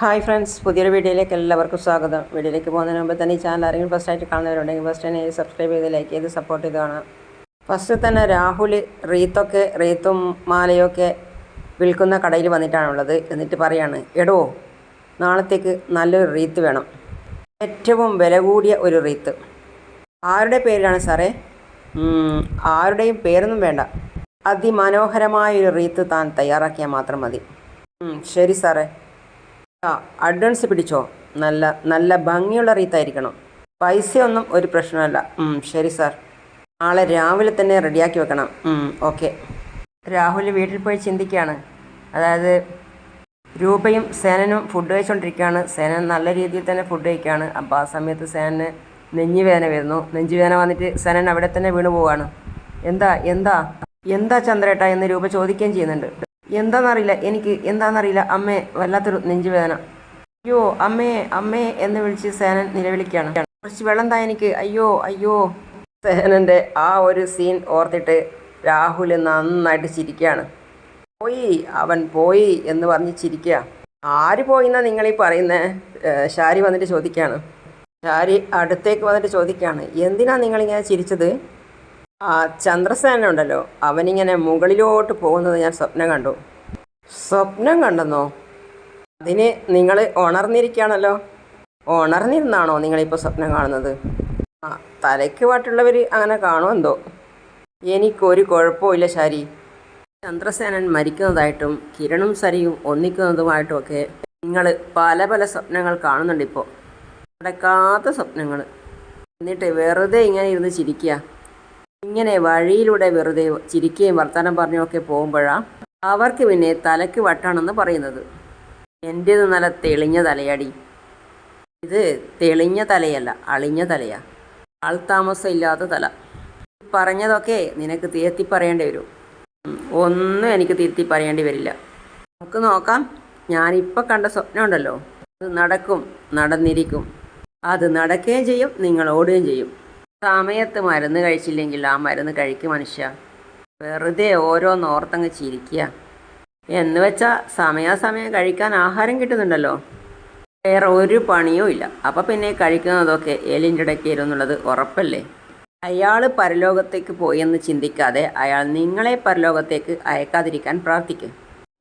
Hi friends പുതിയൊരു വീഡിയോയിലേക്ക് എല്ലാവർക്കും സ്വാഗതം. വീഡിയോയിലേക്ക് പോകുന്നതിന് മുമ്പ് തന്നെ ഈ ചാനൽ ആരെങ്കിലും ഫസ്റ്റ് ആയിട്ട് കാണുന്നവരുണ്ടെങ്കിൽ ഫസ്റ്റ് തന്നെ സബ്സ്ക്രൈബ് ചെയ്ത് ലൈക്ക് ചെയ്ത് സപ്പോർട്ട് ചെയ്ത് കാണാം ഫസ്റ്റ് തന്നെ രാഹുൽ റീത്തൊക്കെ റീത്തും മാലയൊക്കെ വിൽക്കുന്ന കടയിൽ വന്നിട്ടാണുള്ളത്. എന്നിട്ട് പറയാണ് എടോ നാളത്തേക്ക് നല്ലൊരു റീത്ത് വേണം. ഏറ്റവും വില കൂടിയ ഒരു റീത്ത്. ആരുടെ പേരിലാണ് സാറേ? ആരുടെയും പേരൊന്നും വേണ്ട. അതിമനോഹരമായൊരു റീത്ത് താൻ തയ്യാറാക്കിയാൽ മാത്രം മതി. ശരി സാറേ. അഡ്വാൻസ് പിടിച്ചോ? നല്ല നല്ല ഭംഗിയുള്ള റീത്തായിരിക്കണം. പൈസയൊന്നും ഒരു പ്രശ്നമല്ല. ശരി സാർ. നാളെ രാവിലെ തന്നെ റെഡിയാക്കി വെക്കണം. ഓക്കെ. രാഹുൽ വീട്ടിൽ പോയി ചിന്തിക്കുകയാണ്. അതായത് രൂപയും സേനനും ഫുഡ് കഴിച്ചുകൊണ്ടിരിക്കുകയാണ് സേനൻ നല്ല രീതിയിൽ തന്നെ ഫുഡ് കഴിക്കുകയാണ്. അപ്പോൾ ആ സമയത്ത് സേനന് നെഞ്ഞുവേദന വരുന്നു. നെഞ്ചുവേദന വന്നിട്ട് സേനൻ അവിടെ തന്നെ വീണു പോവുകയാണ്. എന്താ എന്താ എന്താ ചന്ദ്രേട്ട എന്ന് രൂപ ചോദിക്കുകയും ചെയ്യുന്നുണ്ട്. എന്താണെന്നറിയില്ല എനിക്ക് എന്താണെന്നറിയില്ല അമ്മേ വല്ലാത്തൊരു നെഞ്ചുവേദന. അയ്യോ അമ്മേ അമ്മേ എന്ന് വിളിച്ച് സേനൻ നിലവിളിക്കുകയാണ് കുറച്ച് വെള്ളം താ എനിക്ക്. അയ്യോ അയ്യോ. സേനന്റെ ആ ഒരു സീൻ ഓർത്തിട്ട് രാഹുൽ നന്നായിട്ട് ചിരിക്കുകയാണ് പോയി അവൻ പോയി എന്ന് പറഞ്ഞ് ചിരിക്കുക ആര് പോയിന്നാ നിങ്ങളീ പറയുന്നേ? ഏഹ് ഷാരി വന്നിട്ട് ചോദിക്കുകയാണ് ഷാരി അടുത്തേക്ക് വന്നിട്ട് ചോദിക്കുകയാണ് എന്തിനാ നിങ്ങളിങ്ങനെ ചിരിച്ചത്? ആ ചന്ദ്രസേന ഉണ്ടല്ലോ അവനിങ്ങനെ മുകളിലോട്ട് പോകുന്നത് ഞാൻ സ്വപ്നം കണ്ടു. സ്വപ്നം കണ്ടെന്നോ? അതിന് നിങ്ങൾ ഉണർന്നിരിക്കുകയാണല്ലോ. ഉണർന്നിരുന്നാണോ നിങ്ങളിപ്പോൾ സ്വപ്നം കാണുന്നത്? ആ തലയ്ക്ക് പാട്ടുള്ളവർ അങ്ങനെ കാണുമെന്തോ എനിക്കൊരു കുഴപ്പമില്ല ശാരി. ചന്ദ്രസേനൻ മരിക്കുന്നതായിട്ടും കിരണും സരിയും ഒന്നിക്കുന്നതുമായിട്ടുമൊക്കെ നിങ്ങൾ പല പല സ്വപ്നങ്ങൾ കാണുന്നുണ്ട് ഇപ്പോൾ നടക്കാത്ത സ്വപ്നങ്ങൾ എന്നിട്ട് വെറുതെ ഇങ്ങനെ ഇരുന്ന് ചിരിക്കുക. ഇങ്ങനെ വഴിയിലൂടെ വെറുതെ ചിരിക്കുകയും വർത്തമാനം പറഞ്ഞുമൊക്കെ പോകുമ്പോഴാണ് അവർക്ക് പിന്നെ തലയ്ക്ക് വട്ടാണെന്ന് പറയുന്നത്. എന്റേത് നല്ല തെളിഞ്ഞ തലയടി. ഇത് തെളിഞ്ഞ തലയല്ല അളിഞ്ഞ തലയാ. ആൾ താമസം ഇല്ലാത്ത തല. പറഞ്ഞതൊക്കെ നിനക്ക് തിരുത്തി പറയേണ്ടി വരും. ഒന്നും എനിക്ക് തിരുത്തി പറയേണ്ടി വരില്ല. നമുക്ക് നോക്കാം. ഞാനിപ്പോൾ കണ്ട സ്വപ്നം ഉണ്ടല്ലോ അത് നടക്കും നടന്നിരിക്കും. അത് നടക്കുകയും ചെയ്യും നിങ്ങൾ ഓടുകയും ചെയ്യും. സമയത്ത് മരുന്ന് കഴിച്ചില്ലെങ്കിൽ ആ മരുന്ന് കഴിക്കും മനുഷ്യ. വെറുതെ ഓരോന്ന് ഓർത്തങ്ങ് ചിരിക്കുക എന്ന് വെച്ചാൽ സമയാസമയം കഴിക്കാൻ ആഹാരം കിട്ടുന്നുണ്ടല്ലോ. വേറെ ഒരു പണിയും ഇല്ല. അപ്പം പിന്നെ കഴിക്കുന്നതൊക്കെ എലിന്റെ ഇടയ്ക്ക് ഇരുന്നുള്ളത് ഉറപ്പല്ലേ? അയാൾ പരലോകത്തേക്ക് പോയെന്ന് ചിന്തിക്കാതെ അയാൾ നിങ്ങളെ പരലോകത്തേക്ക് അയക്കാതിരിക്കാൻ പ്രാർത്ഥിക്കും.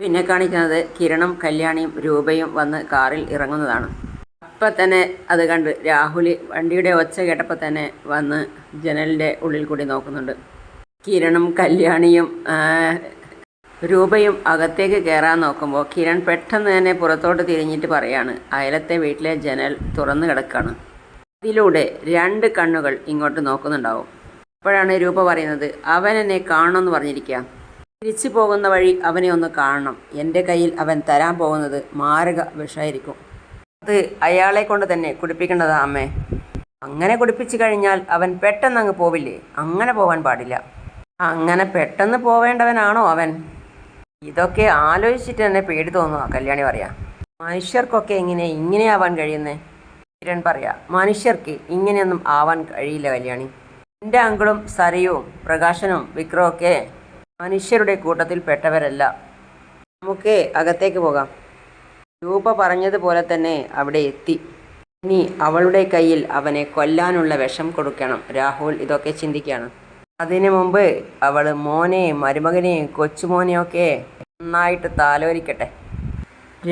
പിന്നെ കാണിക്കുന്നത് കിരണം കല്യാണിയും രൂപയും വന്ന് കാറിൽ ഇറങ്ങുന്നതാണ്. അപ്പം തന്നെ അത് കണ്ട് രാഹുൽ വണ്ടിയുടെ ഒച്ച കേട്ടപ്പോൾ തന്നെ വന്ന് ജനലിന്റെ ഉള്ളിൽ കൂടി നോക്കുന്നുണ്ട്. കിരണും കല്യാണിയും രൂപയും അകത്തേക്ക് കയറാൻ നോക്കുമ്പോൾ കിരൺ പെട്ടെന്ന് തന്നെ പുറത്തോട്ട് തിരിഞ്ഞിട്ട് പറയാണ് അയലത്തെ വീട്ടിലെ ജനൽ തുറന്നു കിടക്കുകയാണ് അതിലൂടെ രണ്ട് കണ്ണുകൾ ഇങ്ങോട്ട് നോക്കുന്നുണ്ടാവും. അപ്പോഴാണ് രൂപ പറയുന്നത് അവൻ എന്നെ കാണണമെന്ന് പറഞ്ഞിരിക്കുക തിരിച്ചു പോകുന്ന വഴി അവനെ ഒന്ന് കാണണം. എന്റെ കയ്യിൽ അവൻ തരാൻ പോകുന്നത് മാരക വിഷമായിരിക്കും. അത് അയാളെ കൊണ്ട് തന്നെ കുടിപ്പിക്കേണ്ടതാ അമ്മേ. അങ്ങനെ കുടിപ്പിച്ചു കഴിഞ്ഞാൽ അവൻ പെട്ടെന്ന് അങ്ങ് പോവില്ലേ? അങ്ങനെ പോവാൻ പാടില്ല. അങ്ങനെ പെട്ടെന്ന് പോവേണ്ടവനാണോ അവൻ? ഇതൊക്കെ ആലോചിച്ചിട്ട് തന്നെ പേടി തോന്നുക കല്യാണി പറയാ. മനുഷ്യർക്കൊക്കെ എങ്ങനെ ഇങ്ങനെ ആവാൻ കഴിയുന്നേ? കിരൺ പറയാ മനുഷ്യർക്ക് ഇങ്ങനെയൊന്നും ആവാൻ കഴിയില്ല കല്യാണി. എന്റെ അങ്കിളും സരയും പ്രകാശനും വിക്രമൊക്കെ മനുഷ്യരുടെ കൂട്ടത്തിൽ പെട്ടവരല്ല നമുക്ക് അകത്തേക്ക് പോകാം. രൂപ പറഞ്ഞതുപോലെ തന്നെ അവിടെ എത്തി. ഇനി അവളുടെ കയ്യിൽ അവനെ കൊല്ലാനുള്ള വിഷം കൊടുക്കണം. രാഹുൽ ഇതൊക്കെ ചിന്തിക്കുകയാണ്. അതിനു മുമ്പ് അവൾ മോനെയും മരുമകനെയും കൊച്ചുമോനെയൊക്കെ നന്നായിട്ട് താലോലിക്കട്ടെ.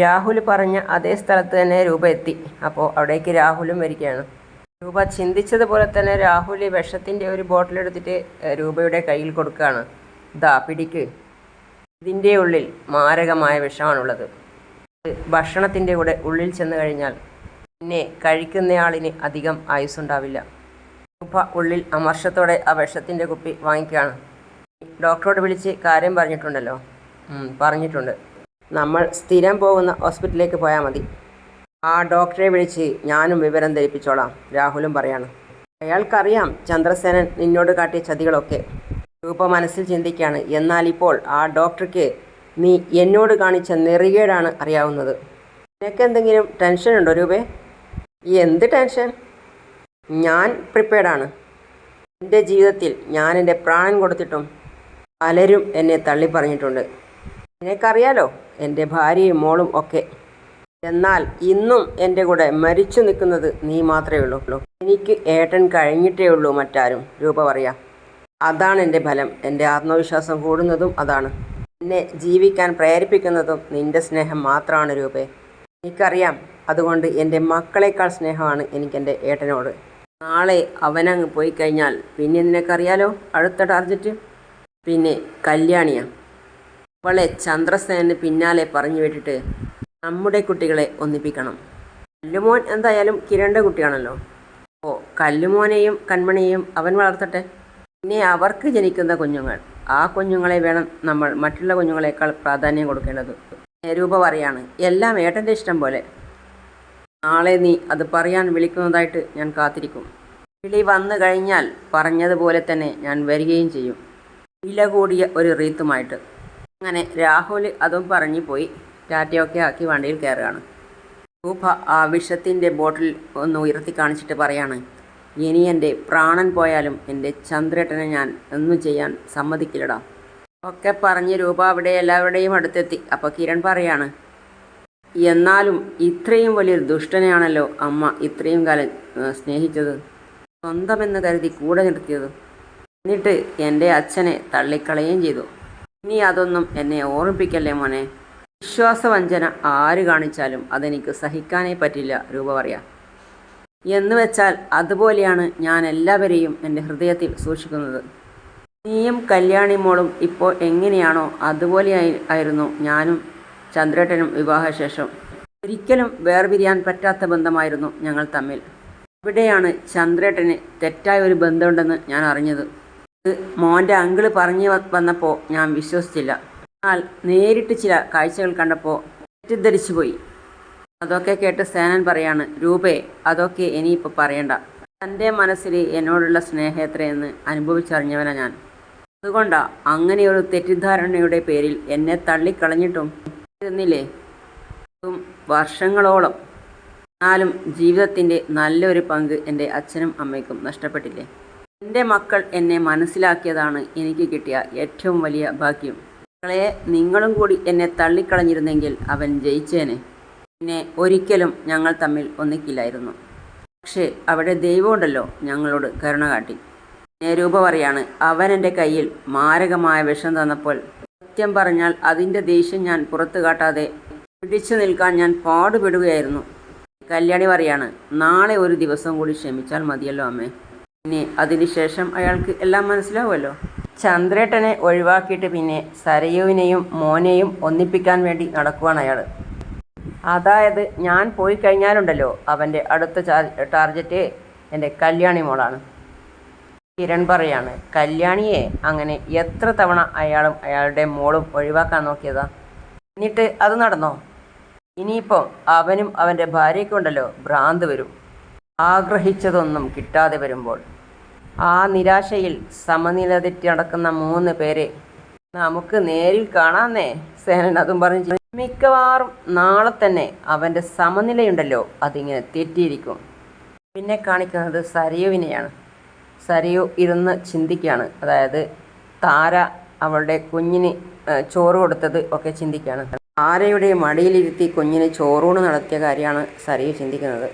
രാഹുൽ പറഞ്ഞ അതേ സ്ഥലത്ത് തന്നെ രൂപ എത്തി. അപ്പോൾ അവിടേക്ക് രാഹുലും വരികയാണ്. രൂപ ചിന്തിച്ചതുപോലെ തന്നെ രാഹുൽ വിഷത്തിന്റെ ഒരു ബോട്ടിൽ എടുത്തിട്ട് രൂപയുടെ കയ്യിൽ കൊടുക്കുകയാണ്. ദാ പിടിക്ക്. ഇതിന്റെ ഉള്ളിൽ മാരകമായ വിഷമാണുള്ളത്. ഭക്ഷണത്തിന്റെ കൂടെ ഉള്ളിൽ ചെന്ന് കഴിഞ്ഞാൽ പിന്നെ കഴിക്കുന്നയാളിന് അധികം ആയുസ്സുണ്ടാവില്ല. ഉപ്പ ഉള്ളിൽ അമർഷത്തോടെ ആ വിഷത്തിന്റെ കുപ്പി വാങ്ങിക്കുകയാണ്. ഡോക്ടറോട് വിളിച്ച് കാര്യം പറഞ്ഞിട്ടുണ്ടല്ലോ? പറഞ്ഞിട്ടുണ്ട്. നമ്മൾ സ്ഥിരം പോകുന്ന ഹോസ്പിറ്റലിലേക്ക് പോയാൽ മതി. ആ ഡോക്ടറെ വിളിച്ച് ഞാനും വിവരം ധരിപ്പിച്ചോളാം രാഹുലും പറയാണ്. അയാൾക്കറിയാം ചന്ദ്രസേനൻ നിന്നോട് കാട്ടിയ ചതികളൊക്കെ. രൂപ മനസ്സിൽ ചിന്തിക്കുകയാണ്. എന്നാൽ ഇപ്പോൾ ആ ഡോക്ടർക്ക് നീ എന്നോട് കാണിച്ച നെറികേടാണ് അറിയാവുന്നത്. നിനക്കെന്തെങ്കിലും ടെൻഷൻ ഉണ്ടോ രൂപേ? എന്ത് ടെൻഷൻ? ഞാൻ പ്രിപ്പയർഡാണ് എന്റെ ജീവിതത്തിൽ ഞാൻ എന്റെ പ്രാണൻ കൊടുത്തിട്ടും പലരും എന്നെ തള്ളി പറഞ്ഞിട്ടുണ്ട്. നിനക്കറിയാലോ എന്റെ ഭാര്യയും മോളും ഒക്കെ. എന്നാൽ ഇന്നും എന്റെ കൂടെ മരിച്ചു നിൽക്കുന്നത് നീ മാത്രമേ ഉള്ളൂ. എനിക്ക് ഏട്ടൻ കഴിഞ്ഞിട്ടേ ഉള്ളൂ മറ്റാരും. രൂപ പറയാം. അതാണ് എന്റെ ഫലം. എന്റെ ആത്മവിശ്വാസം കൂടുന്നതും അതാണ്. എന്നെ ജീവിക്കാൻ പ്രേരിപ്പിക്കുന്നതും നിന്റെ സ്നേഹം മാത്രമാണ് രൂപേ. എനിക്കറിയാം അതുകൊണ്ട് എന്റെ മക്കളെക്കാൾ സ്നേഹമാണ് എനിക്കെന്റെ ഏട്ടനോട്. നാളെ അവനങ്ങ് പോയി കഴിഞ്ഞാൽ പിന്നെ നിനക്കറിയാലോ അടുത്ത ടാർജറ്റ് പിന്നെ കല്യാണിയാണ് അവളെ ചന്ദ്രസേനന് പിന്നാലെ പറഞ്ഞു വിട്ടിട്ട് നമ്മുടെ കുട്ടികളെ ഒന്നിപ്പിക്കണം. കല്ലുമോൻ എന്തായാലും കിരണ്ട കുട്ടിയാണല്ലോ. ഓ കല്ലുമോനെയും കൺമണിയെയും അവൻ വളർത്തട്ടെ? പിന്നെ അവർക്ക് ജനിക്കുന്ന കുഞ്ഞുങ്ങൾ. ആ കുഞ്ഞുങ്ങളെ വേണം നമ്മൾ മറ്റുള്ള കുഞ്ഞുങ്ങളെക്കാൾ പ്രാധാന്യം കൊടുക്കേണ്ടത്. രൂപ പറയാണ് എല്ലാം ഏട്ടന്റെ ഇഷ്ടം പോലെ. നാളെ നീ അത് പറയാൻ വിളിക്കുന്നതായിട്ട് ഞാൻ കാത്തിരിക്കും. വിളി വന്നു കഴിഞ്ഞാൽ പറഞ്ഞതുപോലെ തന്നെ ഞാൻ വരികയും ചെയ്യും. വില കൂടിയ ഒരു റീത്തുമായിട്ട്. അങ്ങനെ രാഹുൽ അതും പറഞ്ഞു പോയി. ടാറ്റയൊക്കെ ആക്കി വണ്ടിയിൽ കയറുകയാണ്. രൂപ ആ വിഷത്തിന്റെ ബോട്ടിൽ ഒന്ന് ഉയർത്തി കാണിച്ചിട്ട് പറയാണ് ഇനി എന്റെ പ്രാണൻ പോയാലും എന്റെ ചന്ദ്രേട്ടനെ ഞാൻ ഒന്നും ചെയ്യാൻ സമ്മതിക്കില്ലടാ. ഒക്കെ പറഞ്ഞ് രൂപ അവിടെ എല്ലാവരുടെയും അടുത്തെത്തി. അപ്പോൾ കിരൺ പറയാണ് എന്നാലും ഇത്രയും വലിയൊരു ദുഷ്ടനെയാണല്ലോ അമ്മ ഇത്രയും കാലം സ്നേഹിച്ചത്. സ്വന്തമെന്ന് കരുതി കൂടെ നിർത്തിയത്. എന്നിട്ട് എന്റെ അച്ഛനെ തള്ളിക്കളയുകയും ചെയ്തു. ഇനി അതൊന്നും എന്നെ ഓർമ്മിപ്പിക്കല്ലേ മോനെ? വിശ്വാസവഞ്ചന ആര് കാണിച്ചാലും അതെനിക്ക് സഹിക്കാനേ പറ്റില്ല രൂപ പറയാം. എന്ന് വെച്ചാൽ അതുപോലെയാണ് ഞാൻ എല്ലാവരെയും എന്റെ ഹൃദയത്തിൽ സൂക്ഷിക്കുന്നത്. നീയും കല്യാണി മോളും ഇപ്പോൾ എങ്ങനെയാണോ അതുപോലെ ആയിരുന്നു ഞാനും ചന്ദ്രേട്ടനും വിവാഹശേഷം. ഒരിക്കലും വേർപിരിയാൻ പറ്റാത്ത ബന്ധമായിരുന്നു ഞങ്ങൾ തമ്മിൽ. ഇവിടെയാണ് ചന്ദ്രേട്ടന് തെറ്റായ ഒരു ബന്ധമുണ്ടെന്ന് ഞാൻ അറിഞ്ഞത്. മോന്റെ അങ്കിൾ പറഞ്ഞു വന്നപ്പോൾ ഞാൻ വിശ്വസിച്ചില്ല. എന്നാൽ നേരിട്ട് ചില കാഴ്ചകൾ കണ്ടപ്പോൾ തെറ്റിദ്ധരിച്ചു പോയി അതൊക്കെ കേട്ട് സേനൻ പറയാണ് രൂപേ അതൊക്കെ ഇനിയിപ്പോൾ പറയണ്ട. തന്റെ മനസ്സിൽ എന്നോടുള്ള സ്നേഹം എത്രയെന്ന് അനുഭവിച്ചറിഞ്ഞവനാണ് ഞാൻ. അതുകൊണ്ടാ അങ്ങനെ ഒരു തെറ്റിദ്ധാരണയുടെ പേരിൽ എന്നെ തള്ളിക്കളഞ്ഞിട്ടും വർഷങ്ങളോളം. എന്നാലും ജീവിതത്തിന്റെ നല്ലൊരു പങ്ക് എന്റെ അച്ഛനും അമ്മയ്ക്കും നഷ്ടപ്പെട്ടില്ലേ? എന്റെ മക്കൾ എന്നെ മനസ്സിലാക്കിയതാണ് എനിക്ക് കിട്ടിയ ഏറ്റവും വലിയ ഭാഗ്യം. മക്കളെ നിങ്ങളും കൂടി എന്നെ തള്ളിക്കളഞ്ഞിരുന്നെങ്കിൽ അവൻ ജയിച്ചേനെ. പിന്നെ ഒരിക്കലും ഞങ്ങൾ തമ്മിൽ ഒന്നിക്കില്ലായിരുന്നു. പക്ഷേ അവിടെ ദൈവമുണ്ടല്ലോ ഞങ്ങളോട് കരുണ കാട്ടി. രൂപ പറയാണ് അവൻ എന്റെ കയ്യിൽ മാരകമായ വിഷം തന്നപ്പോൾ സത്യം പറഞ്ഞാൽ അതിന്റെ ദേഷ്യം ഞാൻ പുറത്തു കാട്ടാതെ പിടിച്ചു നിൽക്കാൻ ഞാൻ പാടുപെടുകയായിരുന്നു. കല്യാണി പറയാണ് നാളെ ഒരു ദിവസം കൂടി ക്ഷമിച്ചാൽ മതിയല്ലോ അമ്മേ. പിന്നെ അതിനുശേഷം അയാൾക്ക് എല്ലാം മനസ്സിലാവുമല്ലോ. ചന്ദ്രേട്ടനെ ഒഴിവാക്കിയിട്ട് പിന്നെ സരയുവിനെയും മോനെയും ഒന്നിപ്പിക്കാൻ വേണ്ടി നടക്കുവാണ് അയാൾ. അതായത് ഞാൻ പോയി കഴിഞ്ഞാലുണ്ടല്ലോ അവന്റെ അടുത്ത ടാർജറ്റ് എന്റെ കല്യാണി മോളാണ്. കിരൺ പറയാണ് കല്യാണിയെ അങ്ങനെ എത്ര തവണ അയാളും അയാളുടെ മോളും ഒഴിവാക്കാൻ നോക്കിയതാ? എന്നിട്ട് അത് നടന്നോ? ഇനിയിപ്പം അവനും അവന്റെ ഭാര്യയ്ക്കുണ്ടല്ലോ ഭ്രാന്ത് വരും. ആഗ്രഹിച്ചതൊന്നും കിട്ടാതെ വരുമ്പോൾ. ആ നിരാശയിൽ സമനില തെറ്റി നടക്കുന്ന മൂന്ന് പേരെ നമുക്ക് നേരിൽ കാണാന്നേ സേനൻ അതും പറഞ്ഞു മിക്കവാറും നാളെ തന്നെ അവന്റെ സമനിലയുണ്ടല്ലോ അതിങ്ങനെ തെറ്റിയിരിക്കും. പിന്നെ കാണിക്കുന്നത് സരയുവിനെയാണ്. സരയു ഇരുന്ന് ചിന്തിക്കുകയാണ്. അതായത് താര അവളുടെ കുഞ്ഞിന് ചോറ് കൊടുത്തത് ഒക്കെ ചിന്തിക്കുകയാണ്. താരയുടെ മടിയിലിരുത്തി കുഞ്ഞിന് ചോറൂണ് നടത്തിയ കാര്യമാണ് സരയു ചിന്തിക്കുന്നത്.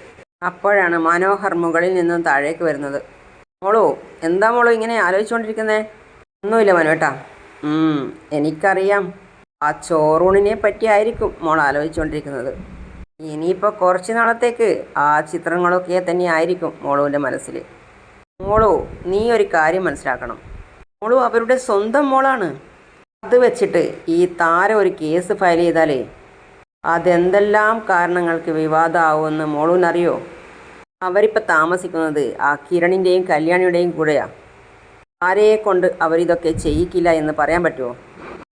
അപ്പോഴാണ് മനോഹർ മുകളിൽ നിന്നും താഴേക്ക് വരുന്നത്. മോളോ എന്താ മോളോ ഇങ്ങനെ ആലോചിച്ചുകൊണ്ടിരിക്കുന്നേ? ഒന്നുമില്ല മനോട്ടാ. എനിക്കറിയാം. ആ ചോറൂണിനെ പറ്റിയായിരിക്കും മോൾ ആലോചിച്ചുകൊണ്ടിരിക്കുന്നത് ഇനിയിപ്പോൾ കുറച്ച് നാളത്തേക്ക് ആ ചിത്രങ്ങളൊക്കെ തന്നെ ആയിരിക്കും മോളുവിന്റെ മനസ്സിൽ മോളു നീ ഒരു കാര്യം മനസ്സിലാക്കണം. മോളു അവരുടെ സ്വന്തം മോളാണ്. അത് വെച്ചിട്ട് ഈ താരം ഒരു കേസ് ഫയൽ ചെയ്താലേ അതെന്തെല്ലാം കാരണങ്ങൾക്ക് വിവാദമാവുമെന്ന് മോളൂനറിയോ അവരിപ്പോൾ താമസിക്കുന്നത് ആ കിരണിന്റെയും കല്യാണിയുടെയും കൂടെയാണ് ആരെയെ കൊണ്ട് അവരിതൊക്കെ ചെയ്യിക്കില്ല എന്ന് പറയാൻ പറ്റുമോ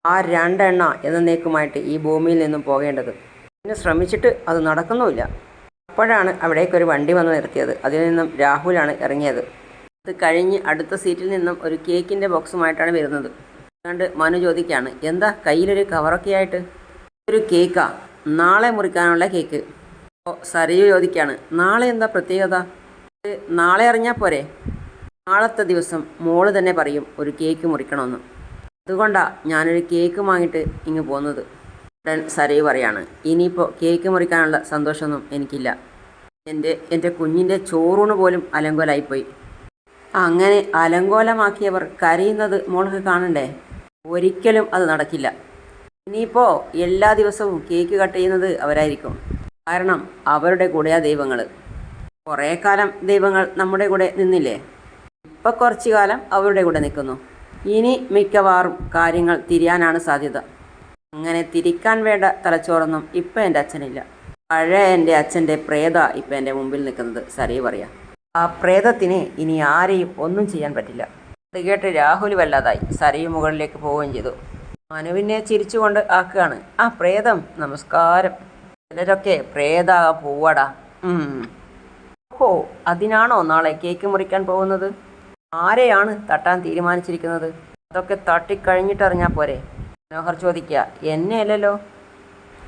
ആ രണ്ടെണ്ണ എന്നേക്കുമായിട്ട് ഈ ഭൂമിയിൽ നിന്നും പോകേണ്ടത്. പിന്നെ ശ്രമിച്ചിട്ട് അത് നടക്കുന്നുമില്ല. അപ്പോഴാണ് അവിടേക്കൊരു വണ്ടി വന്ന് നിർത്തിയത്. അതിൽ നിന്നും രാഹുലാണ് ഇറങ്ങിയത്. അത് കഴിഞ്ഞ് അടുത്ത സീറ്റിൽ നിന്നും ഒരു കേക്കിന്റെ ബോക്സുമായിട്ടാണ് വരുന്നത്. അതുകൊണ്ട് മനു ചോദിക്കുകയാണ് എന്താ കയ്യിലൊരു കവറൊക്കെ ആയിട്ട്? ഒരു കേക്കാ. നാളെ മുറിക്കാനുള്ള കേക്ക്. അപ്പോൾ സരയു ചോദിക്കുകയാണ് നാളെ എന്താ പ്രത്യേകത? നാളെ അറിഞ്ഞാൽ പോരെ. നാളത്തെ ദിവസം മോൾ തന്നെ പറയും ഒരു കേക്ക് മുറിക്കണമെന്ന്. അതുകൊണ്ടാണ് ഞാനൊരു കേക്ക് വാങ്ങിയിട്ട് ഇങ്ങ് പോകുന്നത് ഉടൻ സരൈ പറയാണ്. ഇനിയിപ്പോൾ കേക്ക് മുറിക്കാനുള്ള സന്തോഷമൊന്നും എനിക്കില്ല. എന്റെ എന്റെ കുഞ്ഞിന്റെ ചോറൂണ് പോലും അലങ്കോലായിപ്പോയി. അങ്ങനെ അലങ്കോലമാക്കിയവർ കരയുന്നത് മോൾക്ക് കാണണ്ടേ? ഒരിക്കലും അത് നടക്കില്ല. ഇനിയിപ്പോൾ എല്ലാ ദിവസവും കേക്ക് കട്ട് ചെയ്യുന്നത് അവരായിരിക്കും. കാരണം അവരുടെ കൂടെയാ ദൈവങ്ങൾ കുറേ കാലം ദൈവങ്ങൾ നമ്മുടെ കൂടെ നിന്നില്ലേ? ഇപ്പം കുറച്ച് കാലം അവരുടെ കൂടെ നിൽക്കുന്നു ഇനി മിക്കവാറും കാര്യങ്ങൾ തിരിയാനാണ് സാധ്യത. അങ്ങനെ തിരിക്കാൻ വേണ്ട തലച്ചോറൊന്നും ഇപ്പം എന്റെ അച്ഛനില്ല. പഴയ എന്റെ അച്ഛന്റെ പ്രേത ഇപ്പം എന്റെ മുമ്പിൽ നിൽക്കുന്നത് സരി പറയാം. ആ പ്രേതത്തിന് ഇനി ആരെയും ഒന്നും ചെയ്യാൻ പറ്റില്ല. അത് കേട്ട് രാഹുൽ വല്ലാതായി. സരി മുകളിലേക്ക് പോവുകയും ചെയ്തു. മനുവിനെ ചിരിച്ചുകൊണ്ട് ആക്കുകയാണ്. ആ പ്രേതം നമസ്കാരം. ചിലരൊക്കെ പ്രേത പോവാടാ. ഓഹോ അതിനാണോ നാളെ കേക്ക് മുറിക്കാൻ പോകുന്നത്? ആരെയാണ് തട്ടാൻ തീരുമാനിച്ചിരിക്കുന്നത്? അതൊക്കെ തട്ടിക്കഴിഞ്ഞിട്ടറിഞ്ഞാൽ പോരെ. മനോഹർ ചോദിക്കുക എന്നെ അല്ലല്ലോ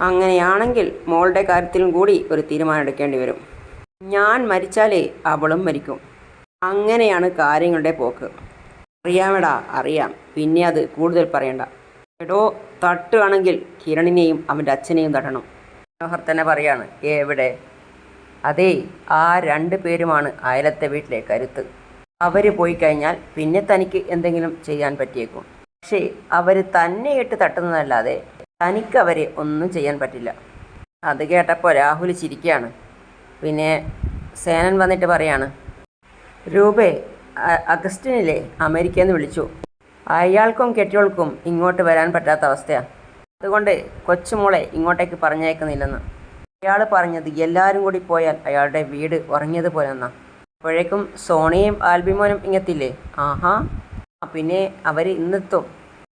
അങ്ങനെയാണെങ്കിൽ മോളുടെ കാര്യത്തിലും കൂടി ഒരു തീരുമാനം എടുക്കേണ്ടി വരും. ഞാൻ മരിച്ചാലേ അവളും മരിക്കും. അങ്ങനെയാണ് കാര്യങ്ങളുടെ പോക്ക്. അറിയാമെടാ അറിയാം. പിന്നെ അത് കൂടുതൽ പറയണ്ട. എടോ തട്ടുകയാണെങ്കിൽ കിരണിനെയും അവന്റെ അച്ഛനെയും തട്ടണം. മനോഹർ തന്നെ പറയാണ് എവിടെ? അതേ ആ രണ്ട് പേരുമാണ് അയലത്തെ വീട്ടിലെ കരുത്ത്. അവർ പോയി കഴിഞ്ഞാൽ പിന്നെ തനിക്ക് എന്തെങ്കിലും ചെയ്യാൻ പറ്റിയേക്കും. പക്ഷേ അവർ തന്നെയിട്ട് തട്ടുന്നതല്ലാതെ തനിക്ക് അവരെ ഒന്നും ചെയ്യാൻ പറ്റില്ല. അത് കേട്ടപ്പോൾ രാഹുൽ ചിരിക്കുകയാണ് പിന്നെ സേനൻ വന്നിട്ട് പറയാണ് രൂപേ അഗസ്റ്റിനിലെ അമേരിക്ക എന്ന് വിളിച്ചു. അയാൾക്കും കെട്ടിയോൾക്കും ഇങ്ങോട്ട് വരാൻ പറ്റാത്ത അവസ്ഥയാണ് അതുകൊണ്ട് കൊച്ചുമോളെ ഇങ്ങോട്ടേക്ക് പറഞ്ഞയക്കുന്നില്ലെന്ന്. അയാൾ പറഞ്ഞത് എല്ലാവരും കൂടി പോയാൽ അയാളുടെ വീട് ഉറങ്ങിയതുപോലെ എന്നാ അപ്പോഴേക്കും സോണിയും ആൽബിമോനും ഇങ്ങെത്തില്ലേ? ആഹാ. പിന്നെ അവർ ഇന്നെത്തും.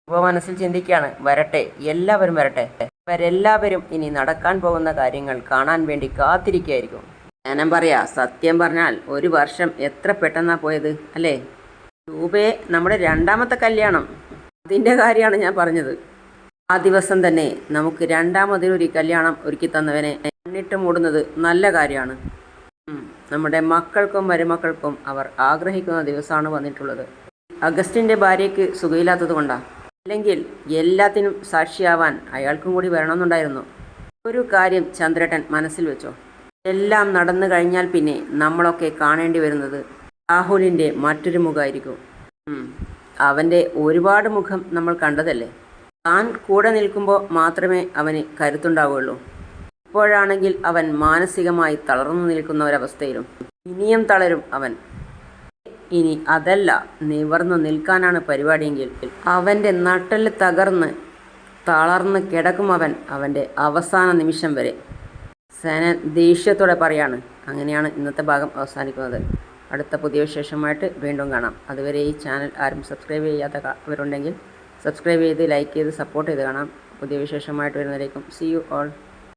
ഇപ്പോൾ മനസ്സിൽ ചിന്തിക്കുകയാണ് വരട്ടെ എല്ലാവരും വരട്ടെ. അവരെല്ലാവരും ഇനി നടക്കാൻ പോകുന്ന കാര്യങ്ങൾ കാണാൻ വേണ്ടി കാത്തിരിക്കുകയായിരിക്കും ഞാനും പറയാ സത്യം പറഞ്ഞാൽ ഒരു വർഷം എത്ര പെട്ടെന്നാ പോയത് അല്ലേ? രൂപയെ നമ്മുടെ രണ്ടാമത്തെ കല്യാണം. അതിന്റെ കാര്യമാണ് ഞാൻ പറഞ്ഞത്. ആ ദിവസം തന്നെ നമുക്ക് രണ്ടാമതൊരു കല്യാണം ഒരുക്കി തന്നവനെ കണ്ണിട്ട് മൂടുന്നത് നല്ല കാര്യമാണ്. നമ്മുടെ മക്കൾക്കും മരുമക്കൾക്കും അവർ ആഗ്രഹിക്കുന്ന ദിവസമാണ് വന്നിട്ടുള്ളത്. അഗസ്റ്റിന്റെ ഭാര്യയ്ക്ക് സുഖമില്ലാത്തത് കൊണ്ടാണ് അല്ലെങ്കിൽ എല്ലാത്തിനും സാക്ഷിയാവാൻ അയാൾക്കും കൂടി വരണമെന്നുണ്ടായിരുന്നു. ഒരു കാര്യം ചന്ദ്രേട്ടൻ മനസ്സിൽ വെച്ചോ. എല്ലാം നടന്നു കഴിഞ്ഞാൽ പിന്നെ നമ്മളൊക്കെ കാണേണ്ടി വരുന്നത് രാഹുലിന്റെ മറ്റൊരു മുഖമായിരിക്കും. അവന്റെ ഒരുപാട് മുഖം നമ്മൾ കണ്ടതല്ലേ? താൻ കൂടെ നിൽക്കുമ്പോൾ മാത്രമേ അവന് കരുത്തുണ്ടാവുകയുള്ളൂ. ഇപ്പോഴാണെങ്കിൽ അവൻ മാനസികമായി തളർന്നു നിൽക്കുന്ന ഒരവസ്ഥയിലും ഇനിയും തളരും അവൻ. ഇനി അതല്ല നിവർന്നു നിൽക്കാനാണ് പരിപാടിയെങ്കിൽ അവന്റെ നട്ടൽ തകർന്ന് തളർന്ന് കിടക്കും അവൻ അവന്റെ അവസാന നിമിഷം വരെ. സേനൻ ദേഷ്യത്തോടെ പറയാണ് അങ്ങനെയാണ് ഇന്നത്തെ ഭാഗം അവസാനിക്കുന്നത്. അടുത്ത പുതിയ വിശേഷമായിട്ട് വീണ്ടും കാണാം. അതുവരെ ഈ ചാനൽ ആരും സബ്സ്ക്രൈബ് ചെയ്യാത്തവരുണ്ടെങ്കിൽ സബ്സ്ക്രൈബ് ചെയ്ത് ലൈക്ക് ചെയ്ത് സപ്പോർട്ട് ചെയ്ത് കാണാം. പുതിയ വിശേഷമായിട്ട് വരുന്നതിലേക്കും സി യു ഓൾ